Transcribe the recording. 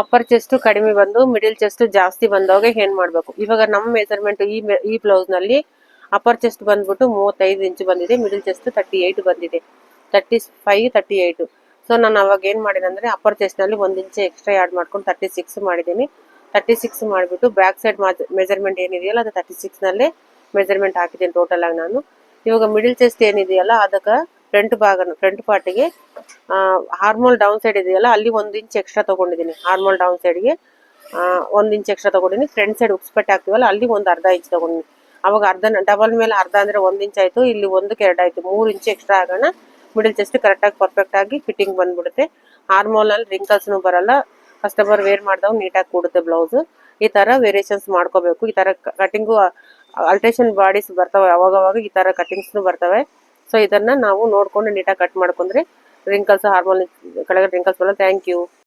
Upper chest ಕಡಿಮೆ ಬಂದು middle chest ಜಾಸ್ತಿ ಬಂದವಾಗ ಏನ್ ಮಾಡ್ಬೇಕು. ಇವಾಗ ನಮ್ಮ ಮೆಸರ್ಮೆಂಟ್ ಈ ಈ ಬ್ಲೌಸ್ನಲ್ಲಿ ಅಪ್ಪರ್ ಚೆಸ್ಟ್ ಬಂದ್ಬಿಟ್ಟು ಮೂವತ್ತೈದು ಇಂಚು ಬಂದಿದೆ ಮಿಡಿಲ್ ಚೆಸ್ಟ್ ತರ್ಟಿ ಏಟ್ ಬಂದಿದೆ. Thirty five thirty eight so ನಾನು ಅವಾಗ ಏನು ಮಾಡಿದೆ ಅಂದ್ರೆ ಅಪ್ಪರ್ ಚೆಸ್ಟ್ನಲ್ಲಿ ಒಂದ್ ಇಂಚ್ ಎಕ್ಸ್ಟ್ರಾ ಆಡ್ ಮಾಡ್ಕೊಂಡು ತರ್ಟಿ ಸಿಕ್ಸ್ ಮಾಡಿದ್ದೀನಿ. ತರ್ಟಿ ಸಿಕ್ಸ್ ಮಾಡಿಬಿಟ್ಟು ಬ್ಯಾಕ್ ಸೈಡ್ ಮೆಜರ್ಮೆಂಟ್ ಏನಿದೆಯಲ್ಲ, ಅದು ತರ್ಟಿ ಸಿಕ್ಸ್ ನಲ್ಲೇ ಮೆಜರ್ಮೆಂಟ್ ಹಾಕಿದ್ದೀನಿ ಟೋಟಲ್ ಆಗಿ ನಾನು. ಇವಾಗ ಮಿಡಿಲ್ ಚೆಸ್ಟ್ ಏನಿದೆಯಲ್ಲ, ಅದಕ್ಕೆ ಫ್ರಂಟ್ ಭಾಗನ ಫ್ರಂಟ್ ಪಾರ್ಟಿಗೆ ಹಾರ್ಮೋಲ್ ಡೌನ್ ಸೈಡ್ ಇದೆಯಲ್ಲ, ಅಲ್ಲಿ ಒಂದು ಇಂಚ್ ಎಕ್ಸ್ಟ್ರಾ ತಗೊಂಡಿದ್ದೀನಿ ಹಾರ್ಮೋಲ್ ಡೌನ್ ಸೈಡ್ಗೆ ಒಂದು ಇಂಚ್ ಎಕ್ಸ್ಟ್ರಾ ತಗೊಂಡಿದ್ದೀನಿ ಫ್ರಂಟ್ ಸೈಡ್ ಉಕ್ಸ್ಪೆಟ್ ಹಾಕ್ತೀವಲ್ಲ, ಅಲ್ಲಿ ಒಂದು ಅರ್ಧ ಇಂಚ್ ತಗೊಂಡಿದ್ದೀನಿ. ಅವಾಗ ಅರ್ಧ ಡಬಲ್ ಮೇಲೆ ಅರ್ಧ ಅಂದರೆ ಒಂದು ಇಂಚ್ ಆಯ್ತು, ಇಲ್ಲಿ ಒಂದಕ್ಕೆ ಎರಡು ಆಯಿತು, ಮೂರು ಇಂಚ್ ಎಕ್ಸ್ಟ್ರಾ ಆಗೋಣ. ಮಿಡಿಲ್ ಚೆಸ್ಟ್ ಕರೆಕ್ಟಾಗಿ ಪರ್ಫೆಕ್ಟ್ ಆಗಿ ಫಿಟ್ಟಿಂಗ್ ಬಂದ್ಬಿಡುತ್ತೆ. ಅಲ್ಲಿ ರಿಂಕಲ್ಸ್ನು ಬರಲ್ಲ ಕಸ್ಟಮರ್ ವೇರ್ ಮಾಡಿದಾಗ ನೀಟಾಗಿ ಕೂಡುತ್ತೆ ಬ್ಲೌಸ್ ಈ ತರ ವೇರಿಯೇಷನ್ಸ್ ಮಾಡ್ಕೋಬೇಕು. ಈ ತರ ಕಟಿಂಗು ಅಲ್ಟ್ರೇಷನ್ ಬಾಡೀಸ್ ಬರ್ತವೆ ಅವಾಗ ಅವಾಗ ಈ ತರ ಕಟಿಂಗ್ಸ್ನು ಬರ್ತವೆ. ಸೊ ಇದನ್ನ ನಾವು ನೋಡ್ಕೊಂಡು ನೀಟಾಗಿ ಕಟ್ ಮಾಡ್ಕೊಂಡ್ರೆ ರಿಂಕಲ್ಸ್ ಹಾರ್ಮೋನ್ ಕೆಳಗಡೆ ರಿಂಕಲ್ಸ್ ಬರಲ್ಲ. Thank you